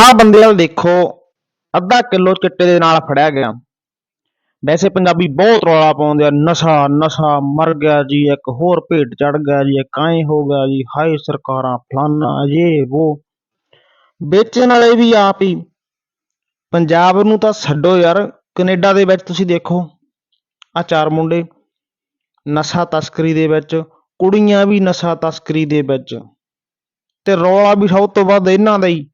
ਆਹ ਬੰਦੇ ਵੱਲ ਦੇਖੋ, ਅੱਧਾ ਕਿਲੋ ਚਿੱਟੇ ਦੇ ਨਾਲ ਫੜਿਆ ਗਿਆ। ਵੈਸੇ ਪੰਜਾਬੀ ਬਹੁਤ ਰੌਲਾ ਪਾਉਂਦੇ ਆ, ਨਸ਼ਾ ਨਸ਼ਾ, ਮਰ ਗਿਆ ਜੀ, ਇੱਕ ਹੋਰ ਭੇਟ ਚੜ ਗਿਆ ਜੀ ਕਾਏ ਹੋ ਗਿਆ ਜੀ, ਹਾਏ ਸਰਕਾਰਾਂ, ਫਲਾਨਾ ਇਹ ਉਹ ਵੇਚਣ ਵਾਲੇ ਵੀ ਆਪ ਹੀ। ਪੰਜਾਬ ਨੂੰ ਤਾਂ ਛੱਡੋ ਯਾਰ, ਕੈਨੇਡਾ ਦੇ ਵਿੱਚ ਤੁਸੀਂ ਦੇਖੋ ਆ ਚਾਰ ਮੁੰਡੇ, ਨਸ਼ਾ ਤਸਕਰੀ ਦੇ ਵਿੱਚ, ਕੁੜੀਆਂ ਵੀ ਨਸ਼ਾ ਤਸਕਰੀ ਦੇ ਵਿੱਚ। ਤੇ ਰੌਲਾ ਵੀ ਸਭ ਤੋਂ ਵੱਧ ਇਹਨਾਂ ਦਾ ਹੀ।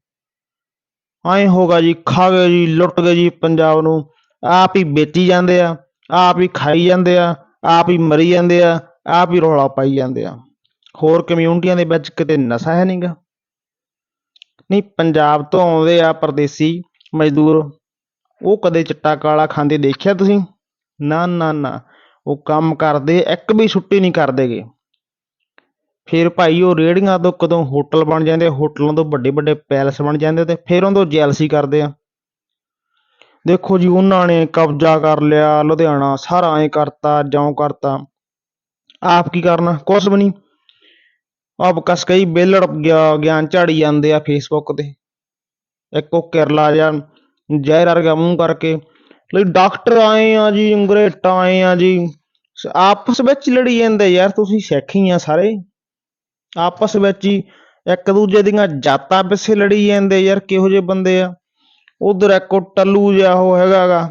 ਐਂ ਹੋਗਾ ਜੀ, ਖਾ ਗਏ ਜੀ, ਲੁੱਟ ਗਏ ਜੀ ਪੰਜਾਬ ਨੂੰ। ਆਪ ਹੀ ਵੇਚੀ ਜਾਂਦੇ ਆ, ਆਪ ਹੀ ਖਾਈ ਜਾਂਦੇ ਆ, ਆਪ ਹੀ ਮਰੀ ਜਾਂਦੇ ਆ, ਆਪ ਹੀ ਰੌਲਾ ਪਾਈ ਜਾਂਦੇ ਆ। ਹੋਰ ਕਮਿਊਨਿਟੀਆਂ ਦੇ ਵਿੱਚ ਕਿਤੇ ਨਸ਼ਾ ਹੈ ਨਹੀਂਗਾ ਨਹੀਂ, ਪੰਜਾਬ ਤੋਂ ਆਉਂਦੇ ਆ ਪਰਦੇਸੀ ਮਜ਼ਦੂਰ। ਉਹ ਕਦੇ ਚਿੱਟਾ ਕਾਲਾ ਖਾਂਦੇ ਦੇਖਿਆ ਤੁਸੀਂ? ਨਾ ਨਾ ਨਾ। ਉਹ ਕੰਮ ਕਰਦੇ, ਇੱਕ ਵੀ ਛੁੱਟੀ ਨਹੀਂ ਕਰਦੇਗੇ ਫਿਰ ਭਾਈ ਉਹ ਰੇੜੀਆਂ ਤੋਂ ਕਦੋਂ ਹੋਟਲ ਬਣ ਜਾਂਦੇ ਹੋਟਲਾਂ ਤੋਂ ਵੱਡੇ ਵੱਡੇ ਪੈਲਸ ਬਣ ਜਾਂਦੇ ਤੇ ਫਿਰ ਉਹਨਾਂ ਤੋਂ ਜੈਲਸੀ ਕਰਦੇ ਆ। ਦੇਖੋ ਜੀ, ਉਹਨਾਂ ਨੇ ਕਬਜ਼ਾ ਕਰ ਲਿਆ, ਲੁਧਿਆਣਾ ਸਾਰਾ ਐ ਕਰਤਾ, ਜਿਉਂ ਕਰਤਾ। ਆਪ ਕੀ ਕਰਨਾ? ਕੁਛ ਵੀ ਨਹੀਂ। ਆਪ ਕਸ ਕਈ ਬੇਲੜ ਗਿਆਨ ਝਾੜੀ ਜਾਂਦੇ ਆ ਫੇਸਬੁੱਕ ਤੇ। ਇੱਕੋ ਕਿਰਲਾ ਜਾਂ ਜ਼ਹਿਰ ਵਰਗਾ ਮੂੰਹ ਕਰਕੇ ਲਈ ਡਾਕਟਰ ਆਏ ਆ ਜੀ, ਅੰਗਰੇਟਾਂ ਆਏ ਆ ਜੀ। ਆਪਸ ਵਿੱਚ ਲੜੀ ਜਾਂਦੇ ਯਾਰ, ਤੁਸੀਂ ਸਿੱਖ ਹੀ ਆ ਸਾਰੇ। ਆਪਸ ਵਿੱਚ ਹੀ ਇੱਕ ਦੂਜੇ ਦੀਆਂ ਜਾਤਾਂ ਪਿੱਛੇ ਲੜੀ ਜਾਂਦੇ ਯਾਰ ਕਿਹੋ ਜਿਹੇ ਬੰਦੇ ਆ। ਉਧਰ ਇੱਕੋ ਟੱਲੂ ਜਿਹਾ ਉਹ ਹੈਗਾਗਾ,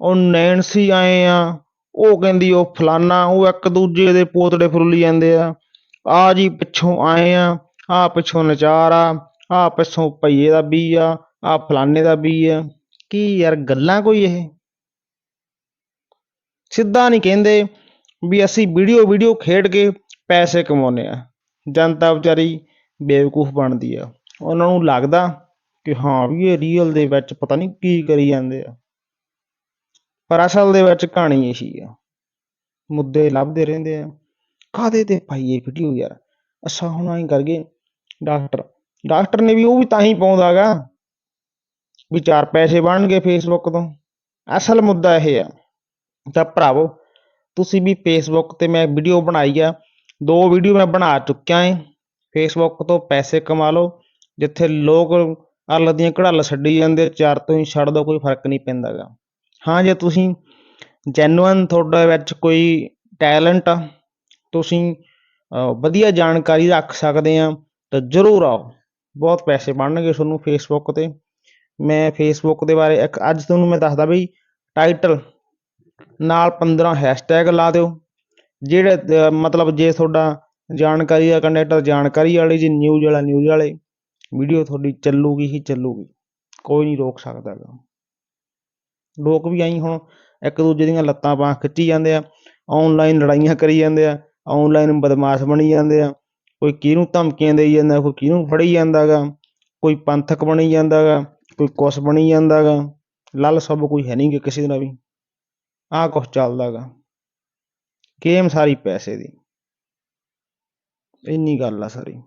ਉਹ ਨੈਂਸੀ ਆਏ ਆ, ਉਹ ਕਹਿੰਦੀ ਉਹ ਫਲਾਨਾ, ਉਹ ਇੱਕ ਦੂਜੇ ਦੇ ਪੋਤੜੇ ਫੁੱਲੀ ਜਾਂਦੇ ਆ। ਆ ਜੀ ਪਿੱਛੋਂ ਆਏ ਆ ਆ ਪਿੱਛੋਂ ਨਚਾਰ ਆ ਆ ਪਿੱਛੋਂ ਭਈਏ ਦਾ ਬੀ ਆ ਆ ਫਲਾਨੇ ਦਾ ਬੀ ਆ। ਕੀ ਯਾਰ ਗੱਲਾਂ ਕੋਈ ਇਹ? ਸਿੱਧਾ ਨਹੀਂ ਕਹਿੰਦੇ ਵੀ ਅਸੀਂ ਵੀਡੀਓ ਵੀਡੀਓ ਖੇਡ ਕੇ ਪੈਸੇ ਕਮਾਉਂਦੇ ਆ। ਜਨਤਾ ਵਿਚਾਰੀ ਬੇਵਕੂਫ ਬਣਦੀ ਆ। ਉਹਨਾਂ ਨੂੰ ਲੱਗਦਾ ਕਿ ਹਾਂ ਵੀ ਇਹ ਰੀਅਲ ਦੇ ਵਿੱਚ ਪਤਾ ਨਹੀਂ ਕੀ ਕਰੀ ਜਾਂਦੇ ਆ। ਪਰ ਅਸਲ ਦੇ ਵਿੱਚ ਕਹਾਣੀ ਇਹੀ ਆ। ਮੁੱਦੇ ਲੱਭਦੇ ਰਹਿੰਦੇ ਆ। ਕਾਹਦੇ ਤੇ ਪਾਈਏ ਵੀਡੀਓ ਯਾਰ? ਅੱਛਾ, ਹੁਣ ਐਂ ਕਰ ਗਏ ਡਾਕਟਰ। ਡਾਕਟਰ ਨੇ ਵੀ ਉਹ ਵੀ ਤਾਂ ਹੀ ਪਾਉਂਦਾਗਾ ਵੀ ਚਾਰ ਪੈਸੇ ਬਣਨਗੇ ਫੇਸਬੁੱਕ ਤੋਂ। ਅਸਲ ਮੁੱਦਾ ਇਹ ਆ। ਤਾਂ ਭਰਾਵੋ, ਤੁਸੀਂ ਵੀ ਫੇਸਬੁੱਕ ਤੇ ਮੈਂ ਵੀਡੀਓ ਬਣਾਈ ਆ। ਦੋ ਵੀਡੀਓ ਮੈਂ ਬਣਾ ਚੁੱਕਿਆ ਏ। ਫੇਸਬੁੱਕ ਤੋਂ ਪੈਸੇ ਕਮਾ ਲਓ, ਜਿੱਥੇ ਲੋਕ ਅੱਲ ਦੀਆਂ ਕੜਾਲ ਛੱਡੀ ਜਾਂਦੇ, ਚਾਰ ਤੋਂ ਹੀ ਛੱਡ ਦੋ, ਕੋਈ ਫ਼ਰਕ ਨਹੀਂ ਪੈਂਦਾ ਗਾ। ਹਾਂ, ਜੇ ਤੁਸੀਂ ਜੈਨੂਅਨ ਤੁਹਾਡੇ ਵਿੱਚ ਕੋਈ ਟੈਲੈਂਟ ਆ, ਤੁਸੀਂ ਵਧੀਆ ਜਾਣਕਾਰੀ ਰੱਖ ਸਕਦੇ ਆ, ਤਾਂ ਜ਼ਰੂਰ ਆਓ। ਬਹੁਤ ਪੈਸੇ ਬਣਨਗੇ ਤੁਹਾਨੂੰ ਫੇਸਬੁੱਕ ਤੇ। ਮੈਂ ਫੇਸਬੁੱਕ ਦੇ ਬਾਰੇ ਇੱਕ, ਅੱਜ ਤੁਹਾਨੂੰ ਮੈਂ ਦੱਸਦਾ ਬਈ ਟਾਈਟਲ ਨਾਲ 15 ਹੈਸ਼ਟੈਗ ਲਾ ਦਿਓ। ਜਿਹੜੇ ਮਤਲਬ ਜੇ ਤੁਹਾਡਾ ਜਾਣਕਾਰੀ ਦਾ ਕੰਟੈਂਟ ਜਾਣਕਾਰੀ ਵਾਲੇ ਜੀ ਨਿਊਜ਼ ਵਾਲਾ ਨਿਊਜ਼ ਵਾਲੇ ਵੀਡੀਓ ਤੁਹਾਡੀ ਚੱਲੂਗੀ ਹੀ ਚੱਲੂਗੀ। ਕੋਈ ਨਹੀਂ ਰੋਕ ਸਕਦਾ ਗਾ ਲੋਕ ਵੀ ਆਈ ਹੁਣ ਇੱਕ ਦੂਜੇ ਦੀਆਂ ਲੱਤਾਂ ਬਾਂਹ ਖਿੱਚੀ ਜਾਂਦੇ ਆ ਆਨਲਾਈਨ ਲੜਾਈਆਂ ਕਰੀ ਜਾਂਦੇ ਆ ਆਨਲਾਈਨ ਬਦਮਾਸ਼ ਬਣੀ ਜਾਂਦੇ ਆ, ਕੋਈ ਕਿਹਨੂੰ ਧਮਕੀਆਂ ਦੇਈ ਜਾਂਦਾ, ਕੋਈ ਕਿਹਨੂੰ ਫੜੀ ਜਾਂਦਾ ਗਾ ਕੋਈ ਪੰਥਕ ਬਣੀ ਜਾਂਦਾ ਗਾ ਕੋਈ ਕੁਸ਼ ਬਣੀ ਜਾਂਦਾ ਗਾ ਲੱਲ ਸਭ ਕੋਈ ਹੈ ਨਹੀਂ ਗਾ ਕਿਸੇ ਦਾ ਵੀ। ਆਹ ਕੁਛ ਚੱਲਦਾ ਗਾ ਗੇਮ ਸਾਰੀ ਪੈਸੇ ਦੀ। ਇੰਨੀ ਗੱਲ ਆ ਸਾਰੀ।